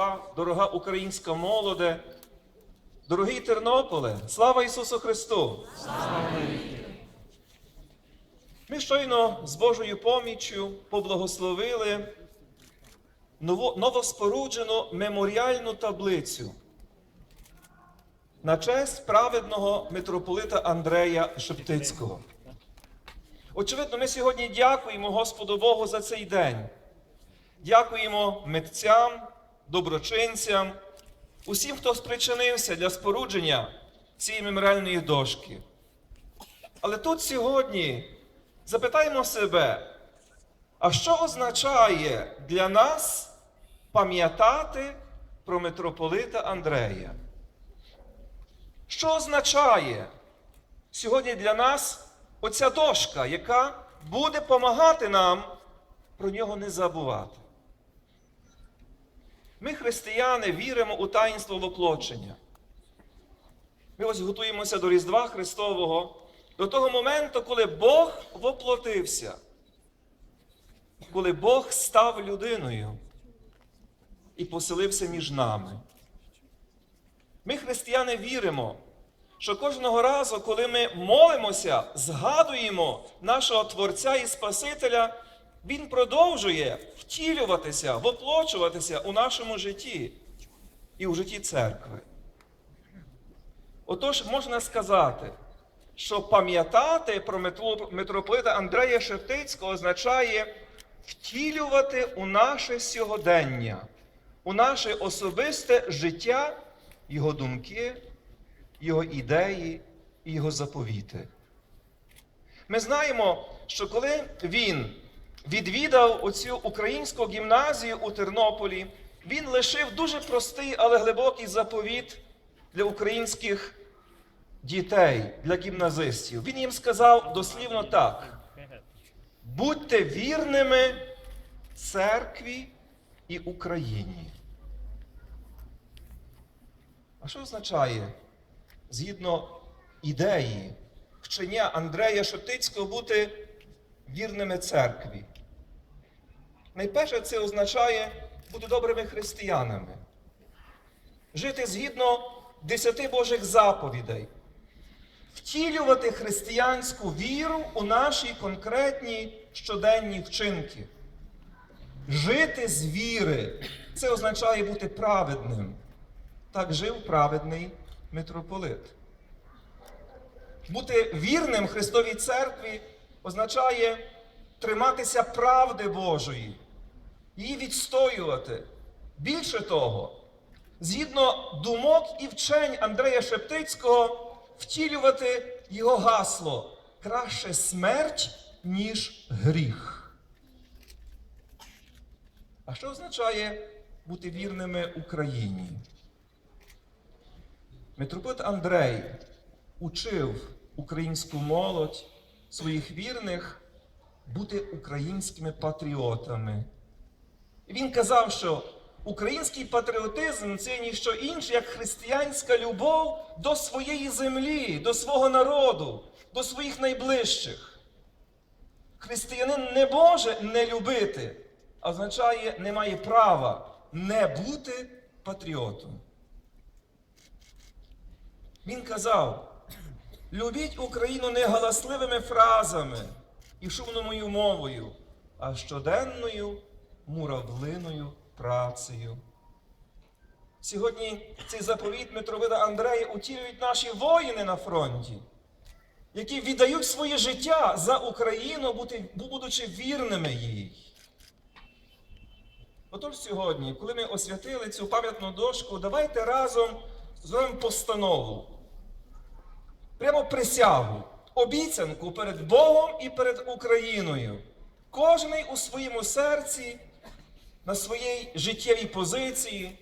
Церква, дорога українська молоде, дорогий Тернополе, слава Ісусу Христу! Ми щойно з Божою поміччю поблагословили ново- новоспоруджену меморіальну таблицю на честь праведного митрополита Андрея Шептицького. Очевидно, ми сьогодні дякуємо Господу Богу за цей день. Дякуємо митцям, доброчинцям, усім, хто спричинився для спорудження цієї меморіальної дошки. Але тут сьогодні запитаємо себе, а що означає для нас пам'ятати про митрополита Андрея? Що означає сьогодні для нас оця дошка, яка буде допомагати нам про нього не забувати? Ми, християни, віримо у таїнство воплочення. Ми ось готуємося до Різдва Христового, до того моменту, коли Бог воплотився, коли Бог став людиною і поселився між нами. Ми, християни, віримо, що кожного разу, коли ми молимося, згадуємо нашого Творця і Спасителя, Він продовжує втілюватися, воплочуватися у нашому житті і у житті церкви. Отож, можна сказати, що пам'ятати про митрополита Андрея Шептицького означає втілювати у наше сьогодення, у наше особисте життя його думки, його ідеї і його заповіти. Ми знаємо, що коли він відвідав оцю українську гімназію у Тернополі, він лишив дуже простий, але глибокий заповіт для українських дітей, для гімназистів. Він їм сказав дослівно так: будьте вірними церкві і Україні. А що означає, згідно ідеї вчення Андрея Шептицького бути вірними церкві? Найперше, це означає бути добрими християнами, жити згідно десяти Божих заповідей, втілювати християнську віру у наші конкретні щоденні вчинки. Жити з віри це означає бути праведним. Так жив праведний митрополит. Бути вірним Христовій церкві означає триматися правди Божої, її відстоювати. Більше того, згідно думок і вчень Андрея Шептицького, втілювати його гасло краще смерть, ніж гріх. А що означає бути вірними Україні? Митрополит Андрей учив українську молодь своїх вірних бути українськими патріотами. Він казав, що український патріотизм це ніщо інше, як християнська любов до своєї землі, до свого народу, до своїх найближчих. Християнин не може не любити, а означає, не має права не бути патріотом. Він казав: любіть Україну не галасливими фразами і шумною мовою, а щоденною муравлиною працею. Сьогодні цей заповіт митровида Андрея утілюють наші воїни на фронті, які віддають своє життя за Україну, будучи вірними їй. Отож сьогодні, коли ми освятили цю пам'ятну дошку, давайте разом зробимо постанову. Прямо присягу, обіцянку перед Богом і перед Україною. Кожний у своєму серці, на своїй життєвій позиції,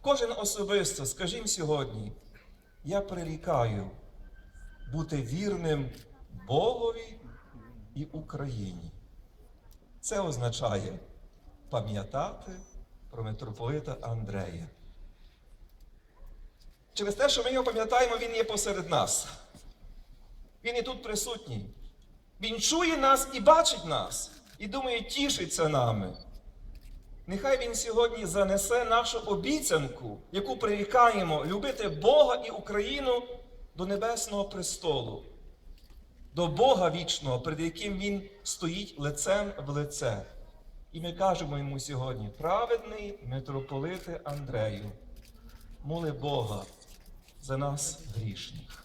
кожен особисто, скажімо сьогодні, я прирікаю бути вірним Богові і Україні. Це означає пам'ятати про митрополита Андрея. Через те, що ми його пам'ятаємо, він є посеред нас. Він і тут присутній. Він чує нас і бачить нас, і думає, тішиться нами. Нехай Він сьогодні занесе нашу обіцянку, яку прирікаємо любити Бога і Україну до небесного престолу, до Бога вічного, перед яким Він стоїть лицем в лице. І ми кажемо йому сьогодні, праведний митрополите Андрею, моли Бога за нас грішних.